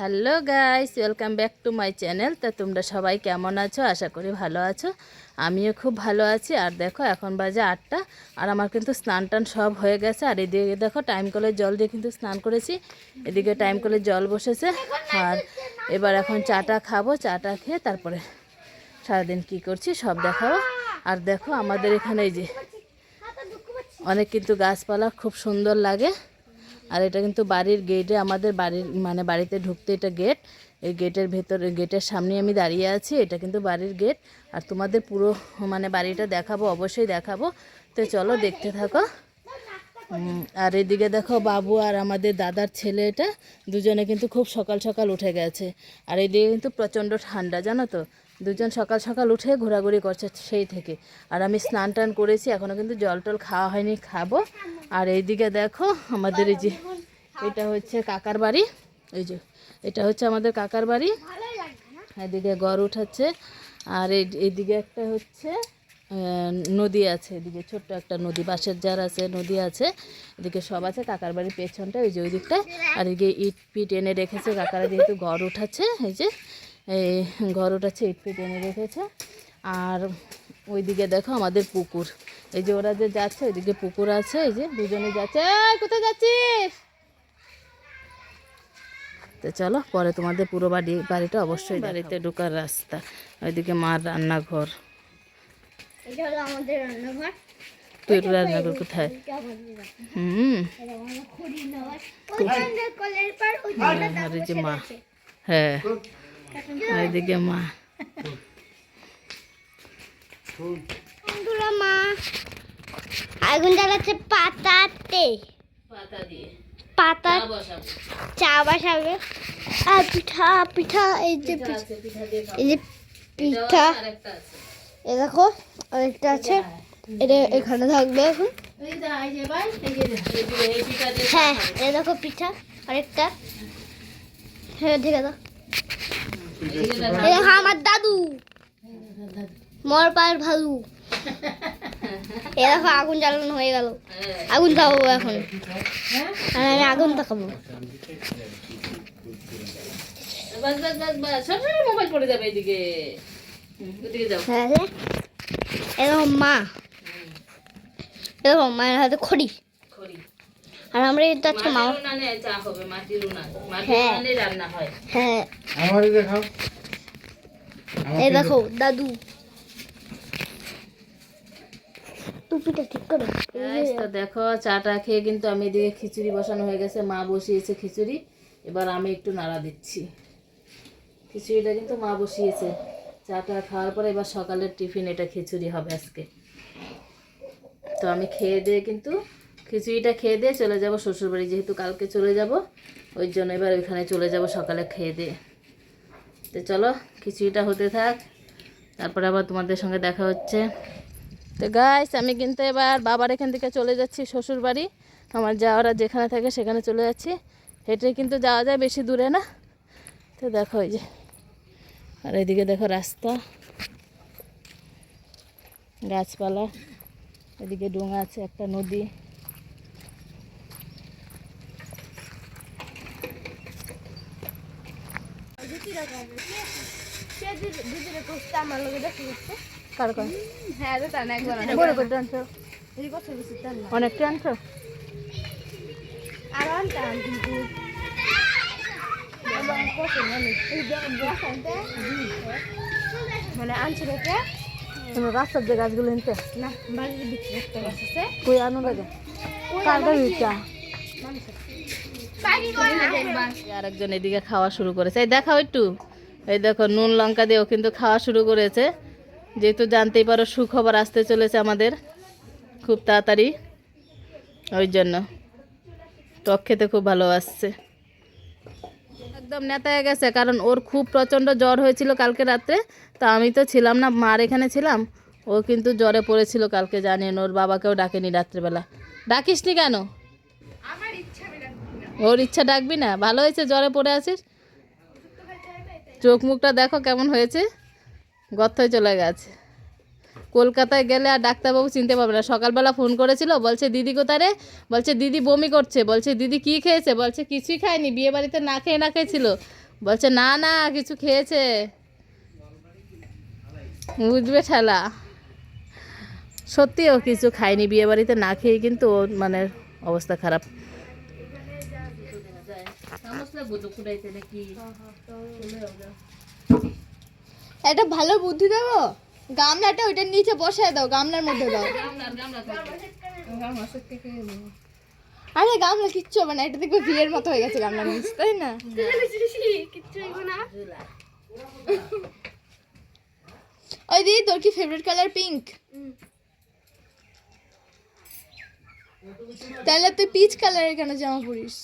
Hello guys, welcome back to my channel. তা তোমরা সবাই কেমন আছো? আশা করি ভালো আছো। আমিও খুব ভালো আছি। আর দেখো, এখন বাজে আটটা, আর আমার কিন্তু স্নান টান সব হয়ে গেছে। আর এদিকে দেখো, টাইম কলের জল দিয়ে কিন্তু স্নান করেছি। এদিকে টাইম কলের জল বসেছে। আর এবার এখন চাটা খাব, চাটা খেয়ে তারপরে সারাদিন কি করছি সব দেখাবো। আর দেখো, আমাদের এখানে এই যে, অনেক কিন্তু গাছপালা খুব সুন্দর লাগে। আর এটা কিন্তু বাড়ির গেটে আমাদের বাড়ির মানে বাড়িতে ঢুকতে এটা গেট এই গেটের ভেতরে গেটের সামনে আমি দাঁড়িয়ে আছি, এটা কিন্তু বাড়ির গেট আর তোমাদের পুরো মানে বাড়িটা দেখাবো, অবশ্যই দেখাবো। তো চলো দেখতে থাকো। আর এদিকে দেখো বাবু আর আমাদের দাদার ছেলে এটা, দুজনে কিন্তু খুব সকাল সকাল উঠে গেছে। আর এদিকে কিন্তু প্রচণ্ড ঠান্ডা, জানো তো? দুজন সকাল সকাল উঠে ঘোরাঘুরি করছে সেই থেকে। আর আমি স্নান টান করেছি এখনও কিন্তু জল টল খাওয়া হয়নি, খাব। আর এইদিকে দেখো আমাদের এই যে এটা হচ্ছে কাকার বাড়ি। এই যে, এটা হচ্ছে আমাদের কাকার বাড়ি। এদিকে গড় উঠাচ্ছে। আর এই, এইদিকে একটা হচ্ছে নদী আছে। এদিকে ছোট্ট একটা নদী, বাঁশের জার আছে, নদী আছে। এদিকে সব আছে, কাকার বাড়ির পেছনটা ওই যে ওই দিকটায় আর এদিকে ইট পিট এনে রেখেছে, কাকারা যেহেতু ঘর উঠাচ্ছে, এই যে। এই ঘর উঠাচ্ছে ইট পিট এনে রেখেছে। আর ওইদিকে দেখো আমাদের পুকুর। এই যে ওরা যে যাচ্ছে ওইদিকে পুকুর আছে এই যে দুজনে যাচ্ছে। কোথায় যাচ্ছিস? তো চলো পরে তোমাদের পুরো বাড়ি বাড়িটা অবশ্যই বাড়িতে ঢোকার রাস্তা ওইদিকে মার রান্নাঘর। এটা হলো আমাদের রান্নাঘর। তুই রান্নাঘর কোথায়। হুম। যে মা। হ্যাঁ। এদিকে মা। মা আগুন জ্বালাচ্ছে পাতাতে। পাতা দিয়ে। পাতা চা বসাবে। আর পিঠা পিঠা এই যে পিঠা এই যে পিঠা। এ দেখো আরেকটা আছে। এটা এখানে থাকবে এখন। হ্যাঁ এ দেখো পিঠা আরেকটা। হ্যাঁ ঠিক আছে এই যে দেখো। এই দেখো আমার দাদু। মর পায়ের ভালু। এ দেখো আগুন জ্বালানো হয়ে গেল। আগুন খাব এখন। আর আমি আগুন খাব। বাস বাস বাস বাস। সব মোবাইল পড়ে যাবে এইদিকে ওদিকে যাও। হ্যাঁ হ্যাঁ। এ দেখো মা। এ দেখো মায়ের হাতে খড়ি। খড়ি। আর আমরা কিন্তু আজকে মা মাটির উনানে চা হবে মাটির উনান মাটির। উনানে রান্না হয়। হ্যাঁ। আমারই দেখাও। এই দেখো দাদু। টুপিটা ঠিক করো। তো দেখো চাটা খেয়ে কিন্তু আমি এদিকে খিচুড়ি বসানো হয়ে গেছে। মা বসিয়েছে খিচুড়ি। এবার আমি একটু নাড়া দিচ্ছি। খিচুড়িটা কিন্তু মা বসিয়েছে। চাটা খাওয়ার পরে এবার সকালের টিফিন এটা খিচুড়ি হবে আজকে। তো আমি খেয়ে দিয়ে কিন্তু খিচুড়িটা খেয়ে দিয়ে চলে যাব শ্বশুরবাড়ি, যেহেতু কালকে চলে যাব। ওই জন্য এবার ওইখানে চলে যাব সকালে খেয়ে দিয়ে। তো চলো, খিচুড়িটা হতে থাক। তারপরে আবার তোমাদের সঙ্গে দেখা হচ্ছে। তো গাইস আমি কিন্তু এবার বাবার এখান থেকে চলে যাচ্ছি শ্বশুরবাড়ি। আমার যাওয়ারা যেখানে থাকে সেখানে চলে যাচ্ছি। হেঁটে কিন্তু যাওয়া যায় বেশি দূরে না। তো দেখো এই যে, আর এদিকে দেখো রাস্তা। গাছপালা, এদিকে ডোঙা আছে, একটা নদী। কার কার? বড় করে আনছো অনেকটা আনছো আর আনতাম কিন্তু মানে আনছি রেখে। তোমার রাস্তার যে গাছগুলো নিতে না বাড়ির ভিতরে একটা গাছ আছে কই আনো লাগে? কার গাড়িটা আরেকজন এদিকে খাওয়া শুরু করেছে। এই দেখাও একটু। এই দেখো, নুন, লঙ্কা দিয়েও কিন্তু খাওয়া শুরু করেছে। যেহেতু জানতেই পারো সুখবর আসতে চলেছে আমাদের খুব তাড়াতাড়ি। ওই জন্য। টক খেতে খুব ভালো আসছে। একদম নেতায় গেছে, কারণ ওর খুব প্রচণ্ড জ্বর হয়েছিল কালকে রাত্রে। তা আমি তো ছিলাম না, মার এখানে ছিলাম। ও কিন্তু জ্বরে পড়েছিল কালকে, জানেন, ওর বাবাকেও ডাকেনি রাত্রেবেলা। ডাকিসনি কেন? ওর ইচ্ছা ডাকবি না? ভালো হয়েছে? জ্বরে পড়ে আছিস? চোখ মুখটা দেখো কেমন হয়েছে। গর্ত চলে গেছে। কলকাতায় গেলে আর ডাক্তারবাবু চিনতে পারবে না। সকালবেলা ফোন করেছিল, বলছে, দিদি কোথায় রে? বলছে, দিদি বমি করছে। বলছে, দিদি কি খেয়েছে? বলছে, কিছুই খায়নি, বিয়ে বাড়িতে না খেয়ে না খেয়েছিল। বলছে, না না, কিছু খেয়েছে। বুঝবে ঠেলা। সত্যি ও কিছু খায়নি, বিয়ে বাড়িতে না খেয়ে কিন্তু ওর মানে অবস্থা খারাপ। একটা ভালো বুদ্ধি দেবো? গামলাটা ওইটার নিচে বসায় দাও গামলার মধ্যে দাও। আরে গামলা কিচ্ছু হবে না এটা দেখবে বিয়ের মতো হয়ে গেছে গামলার নিচে তাই না? ওই দিদি তোর কি ফেভারিট কালার পিঙ্ক তাহলে তুই পিচ কালারের কেন জামা পরিস?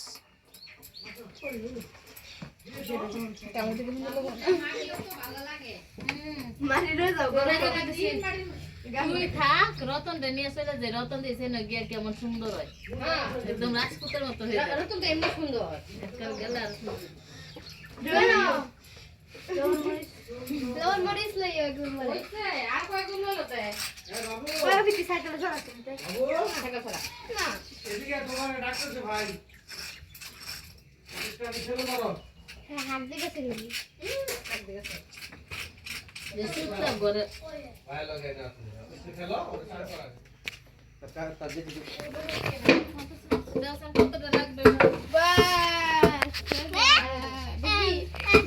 রতন নিয়ে চলে যে রতন দিয়েছে না গিয়ে কেমন সুন্দর হয় একদম রাজপুতের মতো হয়ে যায়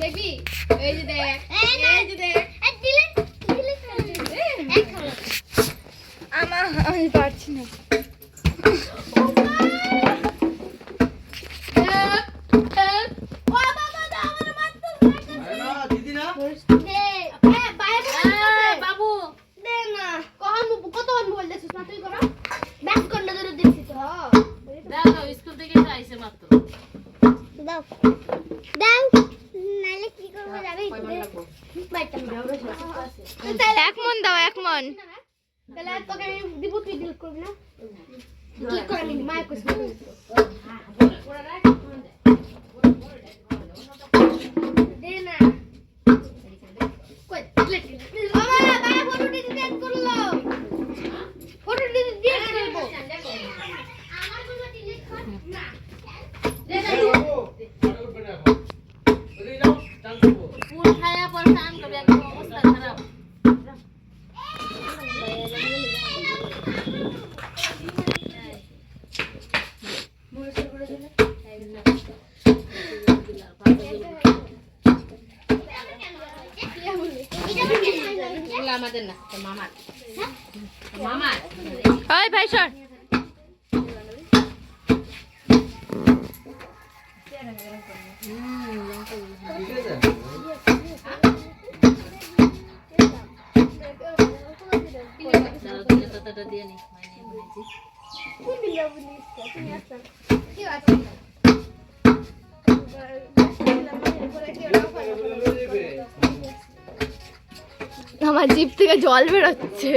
দেখবি এই যে দেখ এই যে দেখ। আমার আমি পারছি না। তাহলে তোকে আমি দিব তুই ডিল করবি না? ডিল করে আমি মায়ের কইছ দে না। বাবা বাবা ফটো দিতে করল। আমাদের না মামার। মামার। ওই ভাই সর। ততটা দিয়ে নি। আমার জিপ থেকে জল বেরোচ্ছে।